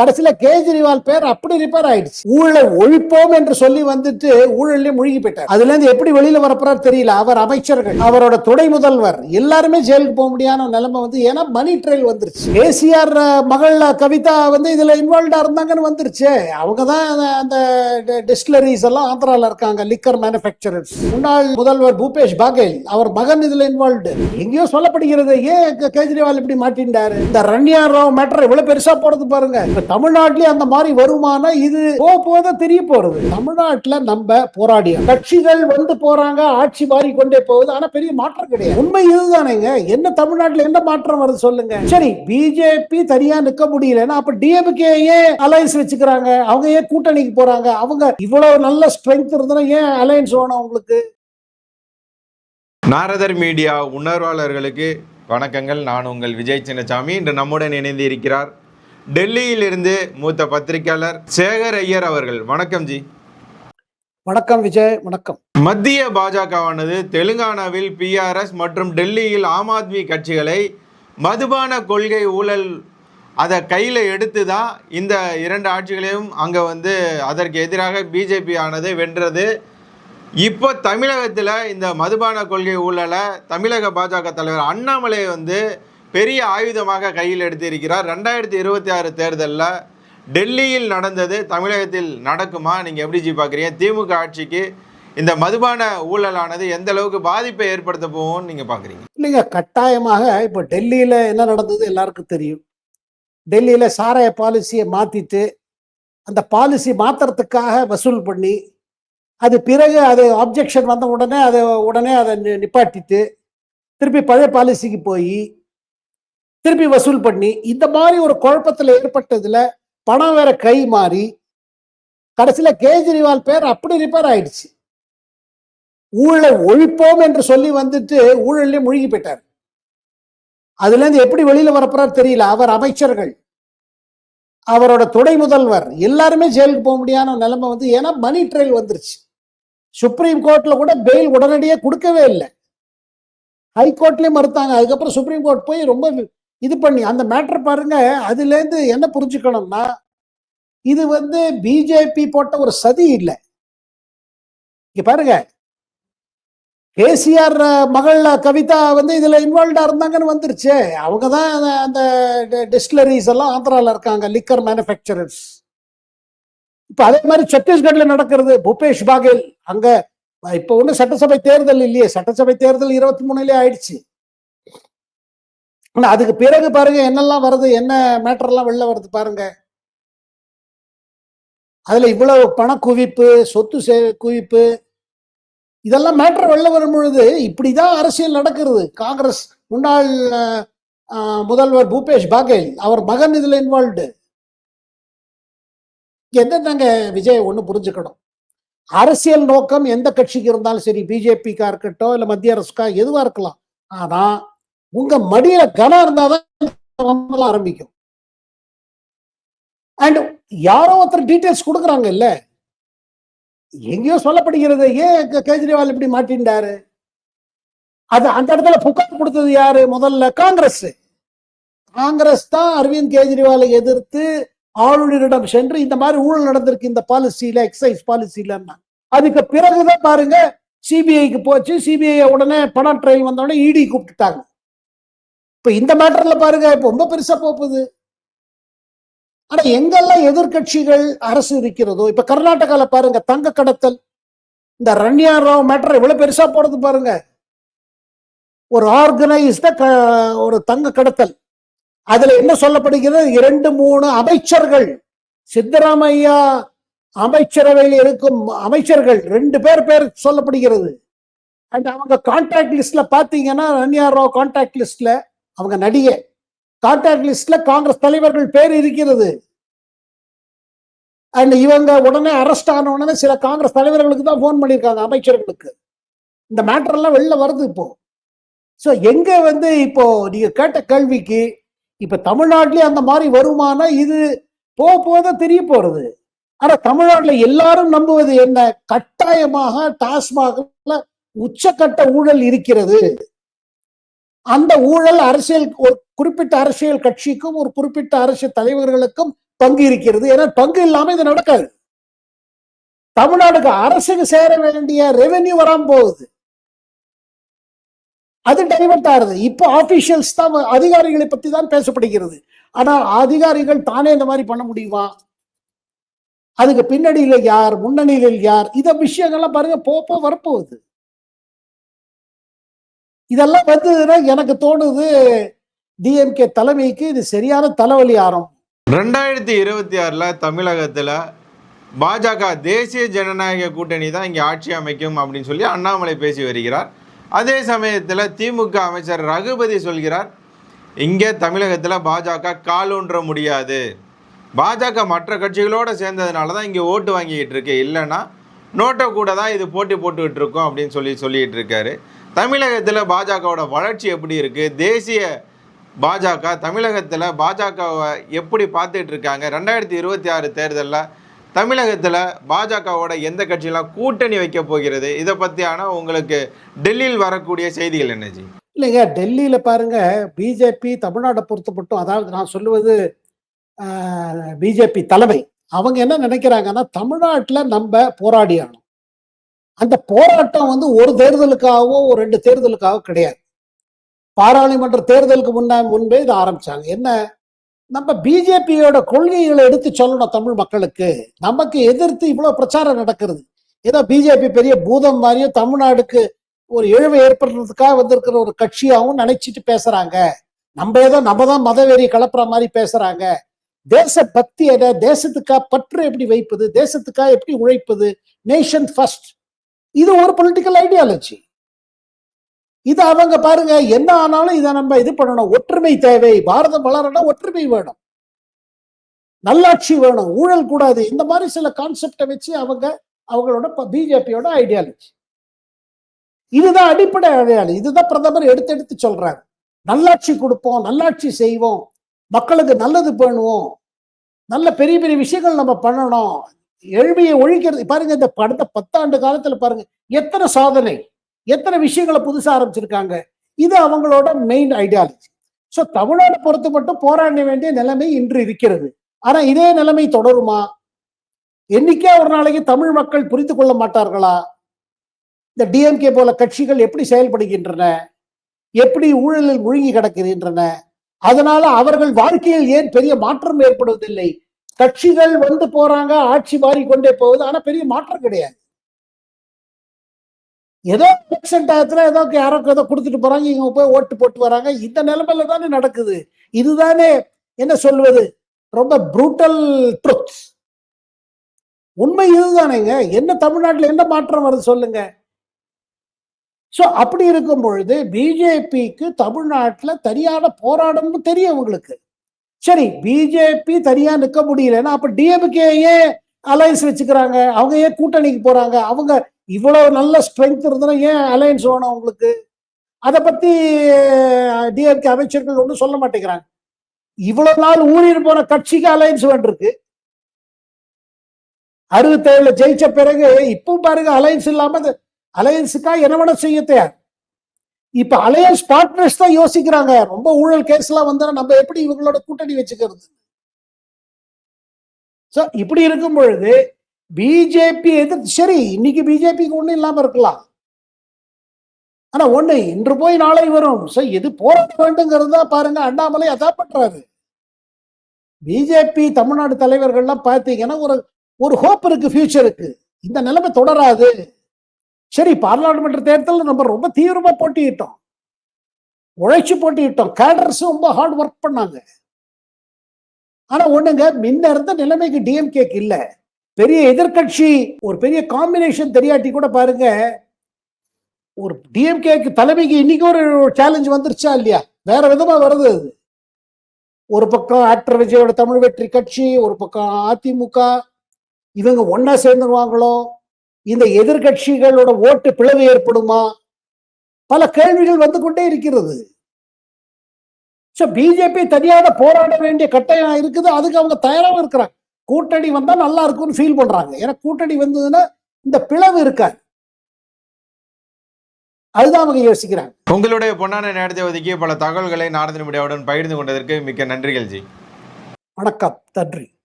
கடைசியில கேஜ்ரிவால் பேர் அப்படி ரிப்பேர் ஆயிடுச்சு. ஊழலை ஒழிப்போம் என்று சொல்லி வந்துட்டு ஊழல்ல முழுகி போயிட்டார். அதுல இருந்து எப்படி வெளியில வரப்போறாரு தெரியல. அவர் அமைச்சர்கள் அவரோட துணை முதல்வர் எல்லாருமே ஜெயிலுக்கு போக முடியாத நிலைமை வந்து ஏன்னா மணி ட்ரெயில் வந்துருச்சு. ஏசிஆர் மகள் கவிதா வந்து இதுல இன்வால்வ்டா இருந்தாங்கன்னு வந்துருச்சு. அவங்க தான் அந்த டிஸ்டிலரிஸ் எல்லாம் ஆந்திரால இருக்காங்க லிக்கர் மேனுபேக்சரர்ஸ் முன்னாள் முதல்வர் பூபேஷ் பாகேல் அவர் மகன் இதுல இன்வால்வ்டு எங்கேயோ சொல்லப்படுகிறது ஏன் கேஜ்ரிவால் இப்படி மாட்டின்றாரு? இந்த ரன்யா ராவ் மேட்டர் இவ்வளவு பெருசா போறது பாருங்க. தமிழ்நாட்டிலேயே அந்த மாதிரி வருமானா இது போக போக தெரிய போறது. தமிழ்நாட்டில் நம்ம போராடிய? கட்சிகள் வந்து போறாங்க ஆட்சி மாறி கொண்டே போகுது ஆனா பெரிய மாற்றம் கிடையாது. உண்மை இதுதானேங்க. என்ன தமிழ்நாட்டில் என்ன மாற்றம் வருது சொல்லுங்க. சரி பிஜேபி தனியா நிக்க முடியலன்னா அப்ப டிஎம்கே ஏன் அலையன்ஸ் வச்சுக்கிறாங்க. அவங்க ஏன் கூட்டணிக்கு போறாங்க? அவங்க இவ்வளவு நல்ல ஸ்ட்ரென்த் இருந்தா ஏன் அலையன்ஸ் வேணும் அவங்களுக்கு நாரதர் மீடியா உணர்வாளர்களுக்கு வணக்கங்கள். நான் உங்கள் விஜய் சின்னசாமி. இன்று நம்முடன் இணைந்து இருக்கிறார் டெல்லியிலிருந்து மூத்த பத்திரிகையாளர் சேகர் ஐயர் அவர்கள். வணக்கம் ஜி. வணக்கம் விஜய் வணக்கம். மத்திய பாஜகவானது தெலுங்கானாவில் பிஆர்எஸ் மற்றும் டெல்லியில் ஆம் ஆத்மி கட்சிகளை மதுபான கொள்கை ஊழல் அதை கையில் எடுத்து தான் இந்த இரண்டு ஆட்சிகளையும் அங்கே வந்து அதற்கு எதிராக பிஜேபி ஆனது வென்றது. இப்போ தமிழகத்தில் இந்த மதுபான கொள்கை ஊழலை தமிழக பாஜக தலைவர் அண்ணாமலை வந்து பெரிய ஆயுதமாக கையில் எடுத்திருக்கிறார். ரெண்டாயிரத்தி இருபத்தி ஆறு தேர்தலில் டெல்லியில் நடந்தது தமிழகத்தில் நடக்குமா? நீங்கள் எப்படி ஜி பார்க்குறீங்க திமுக ஆட்சிக்கு இந்த மதுபான ஊழலானது எந்த அளவுக்கு பாதிப்பை ஏற்படுத்த போகும்னு நீங்கள் பார்க்குறீங்க இல்லைங்க கட்டாயமாக இப்போ டெல்லியில் என்ன நடந்தது எல்லாருக்கும் தெரியும். டெல்லியில் சாராய பாலிசியை மாற்றிட்டு அந்த பாலிசி மாற்றுறதுக்காக வசூல் பண்ணி அது பிறகு அது ஆப்ஜெக்ஷன் வந்த உடனே அதை உடனே அதை நி- நிப்பாட்டிட்டு திருப்பி பழைய பாலிசிக்கு போய் திருப்பி வசூல் பண்ணி இந்த மாதிரி ஒரு குழப்பத்தில் ஏற்பட்டதுல பணம் வேற கை மாறி கடைசியில கேஜ்ரிவால் பேர் அப்படி ரிப்பேர் ஆயிடுச்சு. ஊழலை ஒழிப்போம் என்று சொல்லி வந்துட்டு ஊழல்லே முழுகி போயிட்டார். அதுல இருந்து எப்படி வெளியில வரப்போறாரு தெரியல. அவர் அமைச்சர்கள் அவரோட துணை முதல்வர் எல்லாருமே ஜெயிலுக்கு போக முடியாத நிலைமை வந்து ஏன்னா மணி ட்ரெயில் வந்துருச்சு. சுப்ரீம் கோர்ட்ல கூட பெயில் உடனடியாக கொடுக்கவே இல்லை. ஹைகோர்ட்லயே மறுத்தாங்க. அதுக்கப்புறம் சுப்ரீம் கோர்ட் போய் ரொம்ப இது பண்ணி அந்த மேட்டர் பாருங்க அதுலேருந்து என்ன புரிஞ்சுக்கணும்னா இது வந்து பிஜேபி போட்ட ஒரு சதி இல்லை. இங்க பாருங்க. கேசிஆர் மகள் கவிதா வந்து இதுல இன்வால்வ்டா இருந்தாங்கன்னு வந்துருச்சு. அவங்க தான் அந்த டிஸ்டிலரிஸ் எல்லாம் ஆந்திரால இருக்காங்க லிக்கர் மேனுஃபேக்சரர்ஸ் இப்ப அதே மாதிரி சத்தீஸ்கர்ல நடக்கிறது பூபேஷ் பாகேல். அங்க இப்ப ஒண்ணு சட்டசபை தேர்தல் இல்லையே. சட்டசபை தேர்தல் இருபத்தி மூணுலயே ஆயிடுச்சு. ஆனால் அதுக்கு பிறகு பாருங்க என்னெல்லாம் வருது என்ன மேட்டர் எல்லாம் வெளில வருது பாருங்க. அதுல இவ்வளவு பண குவிப்பு சொத்து சே- குவிப்பு இதெல்லாம் மேட்டர் வெளில வரும் பொழுது இப்படிதான் அரசியல் நடக்கிறது. காங்கிரஸ் முன்னாள் முதல்வர் பூபேஷ் பாகேல் அவர் மகன் இதில் இன்வால்வ்டு எந்தெந்தங்க விஜய் ஒண்ணு புரிஞ்சுக்கணும். அரசியல் நோக்கம் எந்த கட்சிக்கு இருந்தாலும் சரி பிஜேபிக்கா இருக்கட்டும் இல்ல மத்திய அரசுக்கா எதுவாக இருக்கலாம். ஆனால் உங்க மடியில கனம் இருந்தாதான் ஆரம்பிக்கும். அண்ட் யாரோ ஒருத்தர் டீட்டெயில்ஸ் கொடுக்குறாங்க இல்ல எங்கேயோ சொல்லப்படுகிறது ஏன் கே- கேஜ்ரிவால் இப்படி மாட்டின்றாரு? அது அந்த இடத்துல புகார் கொடுத்தது யாரு? முதல்ல காங்கிரஸ். காங்கிரஸ் தான் அரவிந்த் கேஜ்ரிவாலை எதிர்த்து ஆளுநரிடம் சென்று இந்த மாதிரி ஊழல் நடந்திருக்கு இந்த பாலிசியில எக்ஸைஸ் பாலிசியில அதுக்கு பிறகுதான் பாருங்க சிபிஐக்கு போச்சு. சிபிஐ உடனே பண ட்ரையல் வந்த உடனே இடி கூப்பிட்டுட்டாங்க. இப்போ இந்த மேட்டரில் பாருங்க இப்போ ரொம்ப பெருசாக போகுது. ஆனால் எங்கெல்லாம் எதிர்க்கட்சிகள் அரசு இருக்கிறதோ இப்போ கர்நாடகாவில் பாருங்க தங்க கடத்தல். இந்த ரன்யா ராவ் மேட்டர் எவ்வளோ பெருசாக போகிறது பாருங்க. ஒரு ஆர்கனைஸ்ட ஒரு தங்க கடத்தல். அதுல என்ன சொல்லப்படுகிறது? இரண்டு மூணு அமைச்சர்கள். சித்தராமையா அமைச்சரவையில் இருக்கும் அமைச்சர்கள் ரெண்டு பேர் பேர் சொல்லப்படுகிறது. அண்ட் அவங்க கான்டாக்ட் லிஸ்ட்ல பாத்தீங்கன்னா ரன்யா ராவ் கான்டாக்ட் லிஸ்ட்ல அவங்க நடிகை. கான்டாக்ட் லிஸ்ட்ல காங்கிரஸ் தலைவர்கள் பேர் இருக்கிறது. அண்ட் இவங்க உடனே அரெஸ்ட் ஆன உடனே சில காங்கிரஸ் தலைவர்களுக்கு தான் ஃபோன் பண்ணியிருக்காங்க அமைச்சர்களுக்கு. இந்த மேட்டர் எல்லாம் வெளில வருது இப்போ. ஸோ எங்க வந்து இப்போ நீங்க கேட்ட கேள்விக்கு இப்ப தமிழ்நாட்டிலே அந்த மாதிரி வருமானா இது போக போக தெரிய போறது. ஆனா தமிழ்நாட்டில் எல்லாரும் நம்புவது என்ன? கட்டாயமாக டாஸ்மாக உச்சக்கட்ட ஊழல் இருக்கிறது. அந்த ஊழல் அரசியல் ஒரு குறிப்பிட்ட அரசியல் கட்சிக்கும் ஒரு குறிப்பிட்ட அரசியல் தலைவர்களுக்கும் பங்கு இருக்கிறது. ஏன்னா பங்கு இல்லாம இது நடக்காது. தமிழ்நாடுக்கு அரசுக்கு சேர வேண்டிய ரெவென்யூ வராம போகுது. அது டைவர்ட் ஆகுது. இப்போ ஆபிஷியல்ஸ் தான் அதிகாரிகளை பத்தி தான் பேசப்படுகிறது. ஆனா அதிகாரிகள் தானே இந்த மாதிரி பண்ண முடியுமா? அதுக்கு பின்னணியில யார் முன்னணியில் யார்? இத விஷயங்கள்லாம் பாருங்க போக போக வரப்போகுது. இதெல்லாம் வந்ததுன்னா எனக்கு தோணுது டிஎம்கே தலைமைக்கு இது சரியான தலைவலி ஆரம்பம் ரெண்டாயிரத்தி இருபத்தி ஆறில் தமிழகத்தில் பாஜக தேசிய ஜனநாயக கூட்டணி தான் இங்கே ஆட்சி அமைக்கும் அப்படின்னு சொல்லி அண்ணாமலை பேசி வருகிறார். அதே சமயத்தில் திமுக அமைச்சர் ரகுபதி சொல்கிறார் இங்கே தமிழகத்தில் பாஜக காலூன்ற முடியாது. பாஜக மற்ற கட்சிகளோடு சேர்ந்ததுனால தான் இங்கே ஓட்டு வாங்கிக்கிட்டு இருக்கு. இல்லைன்னா நோட்டை கூட தான் இது போட்டி போட்டுக்கிட்டு இருக்கோம் அப்படின்னு சொல்லி சொல்லிகிட்டு இருக்காரு. தமிழகத்தில் பாஜகவோட வளர்ச்சி எப்படி இருக்குது தேசிய பாஜக தமிழகத்தில் பாஜகவை எப்படி பார்த்துட்டு இருக்காங்க? ரெண்டாயிரத்தி இருபத்தி ஆறு தேர்தலில் தமிழகத்தில் பாஜகவோட எந்த கட்சியெல்லாம் கூட்டணி வைக்க போகிறது? இதை பற்றியான உங்களுக்கு டெல்லியில் வரக்கூடிய செய்திகள் என்னஜி இல்லைங்க டெல்லியில் பாருங்க பிஜேபி தமிழ்நாட்டை பொறுத்தப்பட்டும் மட்டும் அதாவது நான் சொல்லுவது பிஜேபி தலைமை. அவங்க என்ன நினைக்கிறாங்கன்னா தமிழ்நாட்டில் நம்ம போராடி அந்த போராட்டம் வந்து ஒரு தேர்தலுக்காகவோ ஒரு ரெண்டு தேர்தலுக்காக கிடையாது. பாராளுமன்ற தேர்தலுக்கு முன்னா முன்பே இதை ஆரம்பிச்சாங்க. என்ன? நம்ம பிஜேபியோட கொள்கைகளை எடுத்து சொல்லணும் தமிழ் மக்களுக்கு. நமக்கு எதிர்த்து இவ்வளவு பிரச்சாரம் நடக்கிறது. ஏதோ பிஜேபி பெரிய பூதம் மாதிரியும் தமிழ்நாடுக்கு ஒரு இழவை ஏற்படுறதுக்காக வந்திருக்கிற ஒரு கட்சியாகவும் நினைச்சிட்டு பேசுறாங்க. நம்ம ஏதோ நம்ம தான் மதவெறி கலப்புற மாதிரி பேசுறாங்க. தேச பக்தி எதை தேசத்துக்காக பற்று எப்படி வைப்பது தேசத்துக்காக எப்படி உழைப்பது? நேஷன் ஃபர்ஸ்ட் இது ஒரு பொலிட்டிக்கல் ஐடியாலஜி இது அவங்க பாருங்க என்ன ஆனாலும் இதை நம்ம இது பண்ணணும். ஒற்றுமை தேவை. பாரதம் வளரணும் ஒற்றுமை வேணும். நல்லாட்சி வேணும். ஊழல் கூடாது. இந்த மாதிரி சில கான்செப்டை வச்சு அவங்க அவங்களோட பிஜேபியோட ஐடியாலஜி இதுதான் அடிப்படை அடையாளம் இதுதான் பிரதமர் எடுத்து எடுத்து சொல்றாங்க நல்லாட்சி கொடுப்போம் நல்லாட்சி செய்வோம். மக்களுக்கு நல்லது பண்ணுவோம். நல்ல பெரிய பெரிய விஷயங்கள் நம்ம பண்ணணும். எழுமையை ஒழிக்கிறது. பாருங்க இந்த படுத்த பத்தாண்டு காலத்துல பாருங்க எத்தனை சாதனை எத்தனை விஷயங்களை புதுசா ஆரம்பிச்சிருக்காங்க. இது அவங்களோட மெயின் ஐடியாலஜி ஸோ தமிழ்நாடு பொறுத்து மட்டும் போராட வேண்டிய நிலைமை இன்று இருக்கிறது. ஆனா இதே நிலைமை தொடருமா? என்னைக்கே ஒரு நாளைக்கு தமிழ் மக்கள் புரிந்து கொள்ள மாட்டார்களா? இந்த டிஎம்கே போல கட்சிகள் எப்படி செயல்படுகின்றன? எப்படி ஊழலில் முழுங்கி கிடக்கின்றன? அதனால அவர்கள் வாழ்க்கையில் ஏன் பெரிய மாற்றம் ஏற்படுவதில்லை? கட்சிகள் வந்து போறாங்க ஆட்சி மாறிக்கொண்டே போகுது. ஆனா பெரிய மாற்றம் கிடையாது. ஏதோ எலெக்ஷன் டயத்துல ஏதோ யாரோ ஏதோ கொடுத்துட்டு போறாங்க இவங்க போய் ஓட்டு போட்டு வராங்க. இந்த நிலைமையில தானே நடக்குது. இதுதானே என்ன சொல்வது? ரொம்ப ப்ரூட்டல் ட்ரூத் உண்மை இதுதானேங்க. என்ன தமிழ்நாட்டில் என்ன மாற்றம் வருது சொல்லுங்க. சோ அப்படி இருக்கும் பொழுது பிஜேபிக்கு தமிழ்நாட்டில் தனியான போராடணும்னு தெரியும் அவங்களுக்கு. சரி பிஜேபி தனியா நிக்க முடியலன்னா அப்ப டிஎம்கே ஏன் அலையன்ஸ் வச்சுக்கிறாங்க. அவங்க ஏன் கூட்டணிக்கு போறாங்க? அவங்க இவ்வளவு நல்ல ஸ்ட்ரென்த் இருந்தனா ஏன் அலையன்ஸ் வேணும் அவங்களுக்கு? அதை பத்தி டிஎம்கே அமைச்சர்கள் ஒன்றும் சொல்ல மாட்டேங்கிறாங்க. இவ்வளவு நாள் ஊழியர் போன கட்சிக்கு அலையன்ஸ் வேண்டிருக்கு அறுபத்தேழுல ஜெயிச்ச பிறகு இப்போ பாருங்க அலையன்ஸ் இல்லாம அலையன்ஸுக்கா என்ன வேணா செய்ய தயார். இப்ப அலையன்ஸ் பார்ட்னர்ஸ் தான் யோசிக்கிறாங்க. ரொம்ப ஊழல் கேஸ் எல்லாம் வந்தா நம்ம எப்படி இவங்களோட கூட்டணி வச்சுக்கிறது? சோ இப்படி இருக்கும் பொழுது பிஜேபி எதிர்த்து சரி இன்னைக்கு பிஜேபிக்கு ஒண்ணும் இல்லாம இருக்கலாம். ஆனா ஒண்ணு இன்று போய் நாளை வரும். சோ எது போராட வேண்டுங்கிறது தான் பாருங்க அண்ணாமலை அதான் பண்றாரு. பிஜேபி தமிழ்நாடு தலைவர்கள்லாம் பார்த்தீங்கன்னா ஒரு ஒரு ஹோப் இருக்கு ஃபியூச்சருக்கு இந்த நிலைமை தொடராது. சரி பாராளுமன்ற தேர்தலில் நம்ம ரொம்ப தீவிரமா போட்டியிட்டோம். உழைச்சி போட்டியிட்டோம். கேடர்ஸ் ரொம்ப ஹார்ட் ஒர்க் பண்ணாங்க. ஆனா ஒண்ணுங்க முன்ன இருந்த நிலைமைக்கு டிஎம்கேக்கு இல்ல. பெரிய எதிர்கட்சி ஒரு பெரிய காம்பினேஷன் தெரியாட்டி கூட பாருங்க ஒரு டிஎம்கேக்கு தலைமைக்கு இன்னைக்கு ஒரு சேலஞ்ச் வந்துருச்சா இல்லையா? வேற விதமா வருது அது. ஒரு பக்கம் ஆக்டர் விஜயோட தமிழ் வெற்றி கட்சி ஒரு பக்கம் அதிமுக. இவங்க ஒன்னா சேர்ந்துருவாங்களோ? இந்த எதிர்கட்சிகளோட ஓட்டு பிளவு ஏற்படுமா? பல கேள்விகள் வந்து கொண்டே இருக்கிறது. ஸோ பிஜேபி தனியாக போராட வேண்டிய கட்டாயம் இருக்குது. அதுக்கு அவங்க தயாராகவும் இருக்கிறாங்க. கூட்டணி வந்தா நல்லா இருக்கும்னு ஃபீல் பண்றாங்க. ஏன்னா கூட்டணி வந்ததுன்னா இந்த பிளவு இருக்காது. அதுதான் அவங்க யோசிக்கிறாங்க. உங்களுடைய பொன்னான நேரத்தை ஒதுக்கி பல தகவல்களை நாரதன் மீடியாவுடன் பகிர்ந்து கொண்டதற்கு மிக்க நன்றிகள் ஜி. வணக்கம். நன்றி.